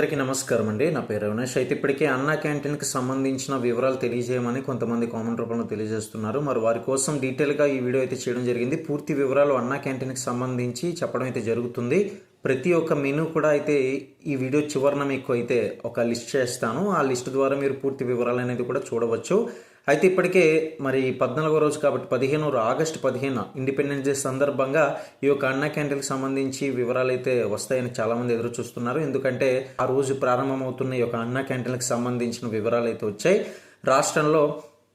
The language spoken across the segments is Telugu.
అందరికీ నమస్కారం అండి. నా పేరు అవినాష్ అయితే ఇప్పటికే అన్నా క్యాంటీన్కి సంబంధించిన వివరాలు తెలియజేయమని కొంతమంది కామెంట్ రూపంలో తెలియజేస్తున్నారు. మరి వారి కోసం డీటెయిల్గా ఈ వీడియో అయితే చేయడం జరిగింది. పూర్తి వివరాలు అన్నా క్యాంటీన్కి సంబంధించి చెప్పడం అయితే జరుగుతుంది. ప్రతి ఒక్క మెనూ కూడా అయితే ఈ వీడియో చివరిన మీకు అయితే ఒక లిస్ట్ చేస్తాను. ఆ లిస్ట్ ద్వారా మీరు పూర్తి వివరాలు అనేది కూడా చూడవచ్చు. అయితే ఇప్పటికే మరి పద్నాలుగో రోజు కాబట్టి పదిహేను ఆగస్టు పదిహేను ఇండిపెండెన్స్ డే సందర్భంగా ఈ యొక్క అన్న క్యాంటీన్కి సంబంధించి వివరాలు అయితే వస్తాయని చాలామంది ఎదురు చూస్తున్నారు. ఎందుకంటే ఆ రోజు ప్రారంభమవుతున్న ఈ యొక్క అన్న క్యాంటీన్కి సంబంధించిన వివరాలు అయితే వచ్చాయి. రాష్ట్రంలో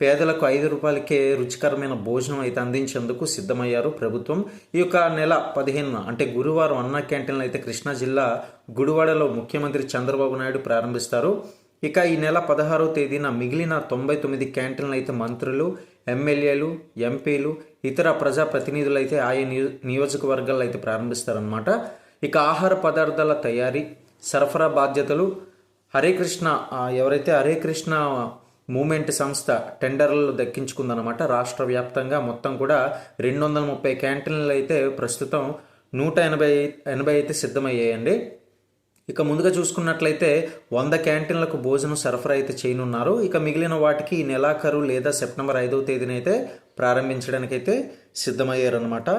పేదలకు ఐదు రూపాయలకే రుచికరమైన భోజనం అయితే అందించేందుకు సిద్ధమయ్యారు ప్రభుత్వం. ఈ యొక్క నెల పదిహేను అంటే గురువారం అన్న క్యాంటీన్లు అయితే కృష్ణా జిల్లా గుడివాడలో ముఖ్యమంత్రి చంద్రబాబు నాయుడు ప్రారంభిస్తారు. ఇక ఈ నెల పదహారవ తేదీన మిగిలిన తొంభై తొమ్మిది క్యాంటీన్లు అయితే మంత్రులు ఎమ్మెల్యేలు ఎంపీలు ఇతర ప్రజాప్రతినిధులు అయితే ఆయా నియో నియోజకవర్గాల్లో అయితే ప్రారంభిస్తారనమాట ఇక ఆహార పదార్థాల తయారీ సరఫరా బాధ్యతలు హరే కృష్ణ ఎవరైతే హరే కృష్ణ మూమెంట్ సంస్థ టెండర్లు దక్కించుకుందనమాట రాష్ట్ర వ్యాప్తంగా మొత్తం కూడా రెండు వందల ముప్పై క్యాంటీన్లు అయితే ప్రస్తుతం నూట ఎనభై ఎనభై అయితే సిద్ధమయ్యాయండి. ఇక ముందుగా చూసుకున్నట్లయితే వంద క్యాంటీన్లకు భోజనం సరఫరా అయితే చేయనున్నారు. ఇక మిగిలిన వాటికి ఈ నెలాఖరు లేదా సెప్టెంబర్ ఐదవ తేదీన అయితే ప్రారంభించడానికైతే సిద్ధమయ్యారనమాట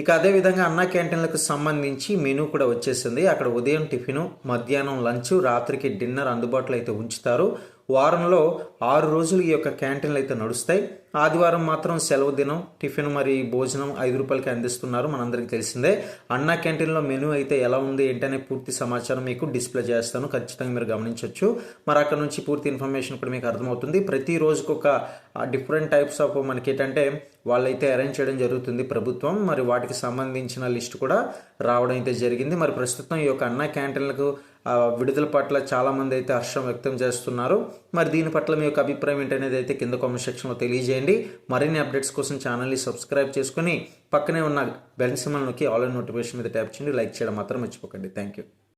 ఇక అదేవిధంగా అన్న క్యాంటీన్లకు సంబంధించి మెనూ కూడా వచ్చేసింది. అక్కడ ఉదయం టిఫిను మధ్యాహ్నం లంచ్ రాత్రికి డిన్నర్ అందుబాటులో అయితే ఉంచుతారు. వారంలో ఆరు రోజులు ఈ యొక్క క్యాంటీన్లు అయితే నడుస్తాయి. ఆదివారం మాత్రం సెలవు దినం టిఫిన్ మరి భోజనం ఐదు రూపాయలకి అందిస్తున్నారు. మనందరికీ తెలిసిందే అన్నా క్యాంటీన్లో మెనూ అయితే ఎలా ఉంది ఏంటనే పూర్తి సమాచారం మీకు డిస్ప్లే చేస్తాను. ఖచ్చితంగా మీరు గమనించవచ్చు మరి అక్కడ నుంచి పూర్తి ఇన్ఫర్మేషన్ కూడా మీకు అర్థమవుతుంది. ప్రతి రోజుకు ఒక డిఫరెంట్ టైప్స్ ఆఫ్ మనకి ఏంటంటే వాళ్ళైతే అరేంజ్ చేయడం జరుగుతుంది ప్రభుత్వం. మరి వాటికి సంబంధించిన లిస్ట్ కూడా రావడం అయితే జరిగింది. మరి ప్రస్తుతం ఈ యొక్క అన్నా క్యాంటీన్లకు విడుదల పట్ల చాలామంది అయితే హర్షం వ్యక్తం చేస్తున్నారు. మరి దీని పట్ల మీ యొక్క అభిప్రాయం ఏంటనేది అయితే కింద కామెంట్ సెక్షన్లో తెలియజేయండి. మరిన్ని అప్డేట్స్ కోసం ఛానల్ని సబ్స్క్రైబ్ చేసుకుని పక్కనే ఉన్న బెల్ సింబల్ నొక్కి ఆల్ నోటిఫికేషన్ మీద ట్యాప్ చేయండి. లైక్ చేయడం మాత్రం మర్చిపోకండి. Thank you